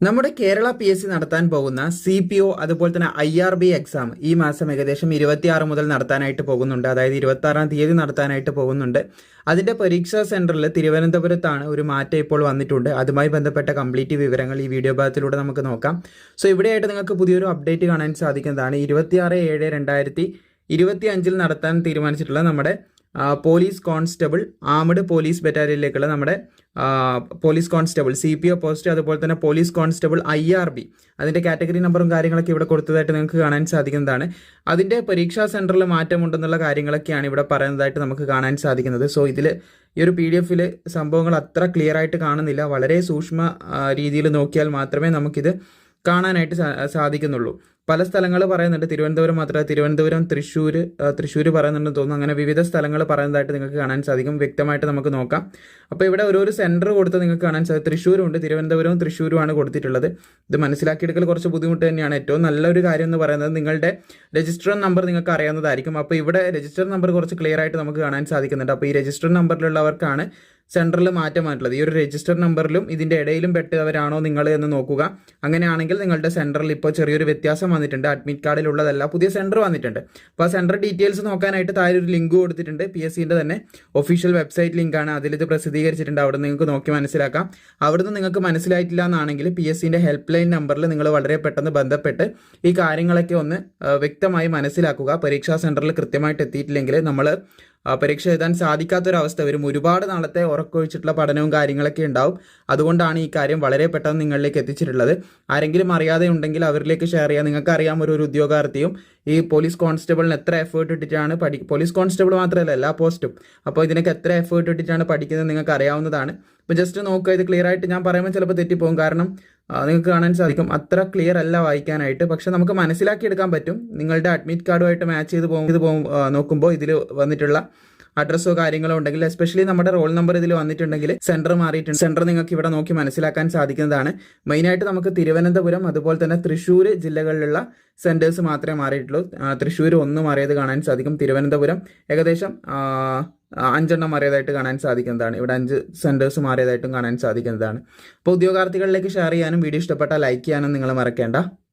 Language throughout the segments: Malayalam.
നമ്മുടെ കേരള പി എസ് സി നടത്താൻ പോകുന്ന സി പി ഒ അതുപോലെ തന്നെ ഐ ആർ ബി എക്സാം ഈ മാസം ഏകദേശം ഇരുപത്തിയാറ് മുതൽ നടത്താനായിട്ട് പോകുന്നുണ്ട്. അതായത് ഇരുപത്തി ആറാം തീയതി നടത്താനായിട്ട് പോകുന്നുണ്ട്. അതിന്റെ പരീക്ഷാ സെന്ററിൽ തിരുവനന്തപുരത്താണ് ഒരു മാറ്റം ഇപ്പോൾ വന്നിട്ടുണ്ട്. അതുമായി ബന്ധപ്പെട്ട കംപ്ലീറ്റ് വിവരങ്ങൾ ഈ വീഡിയോ ഭാഗത്തിലൂടെ നമുക്ക് നോക്കാം. സോ ഇവിടെയായിട്ട് നിങ്ങൾക്ക് പുതിയൊരു അപ്ഡേറ്റ് കാണാൻ സാധിക്കുന്നതാണ്. ഇരുപത്തിയാറ് ഏഴ് രണ്ടായിരത്തി ഇരുപത്തി അഞ്ചിൽ നടത്താൻ തീരുമാനിച്ചിട്ടുള്ള നമ്മുടെ പോലീസ് കോൺസ്റ്റബിൾ ആമഡ് പോലീസ് ബറ്റാലിയനിലേക്കുള്ള നമ്മുടെ police constable C P O post അതുപോലെ തന്നെ police constable I R B. അതിന്റെ കാറ്റഗറി നമ്പറും കാര്യങ്ങളൊക്കെ ഇവിടെ കൊടുത്തതായിട്ട് നിങ്ങൾക്ക് കാണാൻ സാധിക്കുന്നതാണ്. അതിന്റെ പരീക്ഷാ സെന്ററിൽ മാറ്റമുണ്ടെന്നുള്ള കാര്യങ്ങളൊക്കെയാണ് ഇവിടെ പറയുന്നതായിട്ട് നമുക്ക് കാണാൻ സാധിക്കുന്നത്. സോ ഇതിൽ ഈ ഒരു പി ഡി എഫിൽ സംഭവങ്ങൾ അത്ര ക്ലിയർ ആയിട്ട് കാണുന്നില്ല. വളരെ സൂക്ഷ്മ രീതിയിൽ നോക്കിയാൽ മാത്രമേ നമുക്കിത് കാണാനായിട്ട് സാധിക്കുന്നുള്ളൂ. പല സ്ഥലങ്ങൾ പറയുന്നുണ്ട്. തിരുവനന്തപുരം മാത്രമല്ല തിരുവനന്തപുരം തൃശ്ശൂർ തൃശ്ശൂർ പറയുന്നുണ്ടെന്ന് തോന്നുന്നു. അങ്ങനെ വിവിധ സ്ഥലങ്ങൾ പറയുന്നതായിട്ട് നിങ്ങൾക്ക് കാണാൻ സാധിക്കും. വ്യക്തമായിട്ട് നമുക്ക് നോക്കാം. അപ്പോൾ ഇവിടെ ഓരോ സെന്റർ കൊടുത്ത് നിങ്ങൾക്ക് കാണാൻ സാധിക്കും. തൃശ്ശൂരുണ്ട്. തിരുവനന്തപുരവും തൃശ്ശൂരുമാണ് കൊടുത്തിട്ടുള്ളത്. ഇത് മനസ്സിലാക്കിയെടുക്കൽ കുറച്ച് ബുദ്ധിമുട്ട് തന്നെയാണ്. ഏറ്റവും നല്ലൊരു കാര്യം എന്ന് പറയുന്നത് നിങ്ങളുടെ രജിസ്റ്റർ നമ്പർ നിങ്ങൾക്ക് അറിയാവുന്നതായിരിക്കും. അപ്പോൾ ഇവിടെ രജിസ്റ്റർ നമ്പർ കുറച്ച് ക്ലിയർ ആയിട്ട് നമുക്ക് കാണാൻ സാധിക്കുന്നുണ്ട്. അപ്പോൾ ഈ രജിസ്റ്റർ നമ്പറിലുള്ളവർക്കാണ് സെന്ററിൽ മാറ്റം വന്നിട്ടുള്ളത് ഈ ഒരു രജിസ്റ്റർ നമ്പറിലും ഇതിന്റെ ഇടയിലും പെട്ടവരാണോ നിങ്ങൾ എന്ന് നോക്കുക. അങ്ങനെയാണെങ്കിൽ നിങ്ങളുടെ സെന്ററിൽ ഇപ്പോൾ ചെറിയൊരു വ്യത്യാസം വന്നിട്ടുണ്ട്. അഡ്മിറ്റ് കാർഡിലുള്ളതല്ല പുതിയ സെന്റർ വന്നിട്ടുണ്ട്. അപ്പോൾ ആ സെന്റർ ഡീറ്റെയിൽസ് നോക്കാനായിട്ട് താഴെ ഒരു ലിങ്ക് കൊടുത്തിട്ടുണ്ട്. പി എസ് സിന്റെ തന്നെ ഒഫീഷ്യൽ വെബ്സൈറ്റ് ലിങ്കാണ് അതിലിത് പ്രസിദ്ധീകരിച്ചിട്ടുണ്ട്. അവിടെ നിങ്ങൾക്ക് നോക്കി മനസ്സിലാക്കാം. അവിടുന്ന് നിങ്ങൾക്ക് മനസ്സിലായിട്ടില്ല എന്നാണെങ്കിൽ പി എസ് സിന്റെ ഹെൽപ്പ് ലൈൻ നമ്പറിൽ നിങ്ങൾ വളരെ പെട്ടെന്ന് ബന്ധപ്പെട്ട് ഈ കാര്യങ്ങളൊക്കെ ഒന്ന് വ്യക്തമായി മനസ്സിലാക്കുക. പരീക്ഷാ സെന്ററിൽ കൃത്യമായിട്ട് എത്തിയിട്ടില്ലെങ്കിൽ നമ്മൾ പരീക്ഷ എഴുതാൻ സാധിക്കാത്തൊരവസ്ഥ. വരും ഒരുപാട് നാളത്തെ ഉറക്കൊഴിച്ചിട്ടുള്ള പഠനവും കാര്യങ്ങളൊക്കെ ഉണ്ടാവും. അതുകൊണ്ടാണ് ഈ കാര്യം വളരെ പെട്ടെന്ന് നിങ്ങളിലേക്ക് എത്തിച്ചിട്ടുള്ളത്. ആരെങ്കിലും അറിയാതെ ഉണ്ടെങ്കിൽ അവരിലേക്ക് ഷെയർ ചെയ്യാം നിങ്ങൾക്ക് അറിയാം ഒരു ഉദ്യോഗാർത്ഥിയും ഈ പോലീസ് കോൺസ്റ്റബിളിന് എത്ര എഫേർട്ട് ഇട്ടിട്ടാണ് പഠി പോലീസ് കോൺസ്റ്റബിൾ മാത്രമല്ല എല്ലാ പോസ്റ്റും. അപ്പോൾ ഇതിനൊക്കെ എത്ര എഫേർട്ട് ഇട്ടിട്ടാണ് പഠിക്കുന്നത് നിങ്ങൾക്ക് അറിയാവുന്നതാണ് അപ്പോൾ ജസ്റ്റ് നോക്കുക ഇത് ക്ലിയർ ആയിട്ട് ഞാൻ പറയുമ്പോൾ ചിലപ്പോൾ തെറ്റിപ്പോകും. കാരണം നിങ്ങൾക്ക് കാണാൻ സാധിക്കും. അത്ര ക്ലിയർ അല്ല വായിക്കാനായിട്ട്. പക്ഷെ നമുക്ക് മനസ്സിലാക്കിയെടുക്കാൻ പറ്റും. നിങ്ങളുടെ അഡ്മിറ്റ് കാർഡുമായിട്ട് മാച്ച് ചെയ്ത് പോകും ഇത് പോകും നോക്കുമ്പോൾ ഇതിൽ വന്നിട്ടുള്ള അഡ്രസ്സോ കാര്യങ്ങളോ ഉണ്ടെങ്കിൽ എസ്പെഷ്യലി നമ്മുടെ റോൾ നമ്പർ ഇതിൽ വന്നിട്ടുണ്ടെങ്കിൽ സെന്റർ മാറിയിട്ടുണ്ട്. സെന്റർ നിങ്ങൾക്ക് ഇവിടെ നോക്കി മനസ്സിലാക്കാൻ സാധിക്കുന്നതാണ്. മെയിൻ ആയിട്ട് നമുക്ക് തിരുവനന്തപുരം അതുപോലെ തന്നെ തൃശ്ശൂർ ജില്ലകളിലുള്ള സെന്റേഴ്സ് മാത്രമേ മാറിയിട്ടുള്ളൂ. തൃശ്ശൂർ ഒന്ന് മാറിയത് കാണാൻ സാധിക്കും. തിരുവനന്തപുരം ഏകദേശം അഞ്ചെണ്ണം മാറിയതായിട്ട് കാണാൻ സാധിക്കുന്നതാണ്. ഇവിടെ അഞ്ച് സെന്റേഴ്സ് മാറിയതായിട്ടും കാണാൻ സാധിക്കുന്നതാണ്. അപ്പോൾ ഉദ്യോഗാർത്ഥികളിലേക്ക് ഷെയർ ചെയ്യാനും വീഡിയോ ഇഷ്ടപ്പെട്ടാൽ ലൈക്ക് ചെയ്യാനും നിങ്ങൾ മറക്കേണ്ട.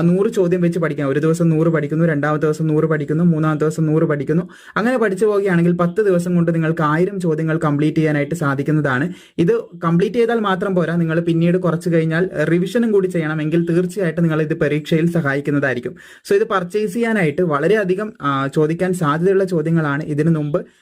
നൂറ് ചോദ്യം വെച്ച് പഠിക്കാം. ഒരു ദിവസം നൂറ് പഠിക്കുന്നു രണ്ടാമത്തെ ദിവസം നൂറ് പഠിക്കുന്നു മൂന്നാമത്തെ ദിവസം നൂറ് പഠിക്കുന്നു. അങ്ങനെ പഠിച്ചു പോവുകയാണെങ്കിൽ പത്ത് ദിവസം കൊണ്ട് നിങ്ങൾക്ക് ആയിരം ചോദ്യങ്ങൾ കംപ്ലീറ്റ് ചെയ്യാനായിട്ട് സാധിക്കുന്നതാണ്. ഇത് കംപ്ലീറ്റ് ചെയ്താൽ മാത്രം പോരാ. നിങ്ങൾ പിന്നീട് കുറച്ച് കഴിഞ്ഞാൽ റിവിഷനും കൂടി ചെയ്യണമെങ്കിൽ തീർച്ചയായിട്ടും നിങ്ങൾ ഇത് പരീക്ഷയിൽ സഹായിക്കുന്നതായിരിക്കും. സോ ഇത് പർച്ചേസ് ചെയ്യാനായിട്ട് വളരെയധികം ആ, ചോദിക്കാൻ സാധ്യതയുള്ള ചോദ്യങ്ങളാണ് ഇതിനു മുമ്പ്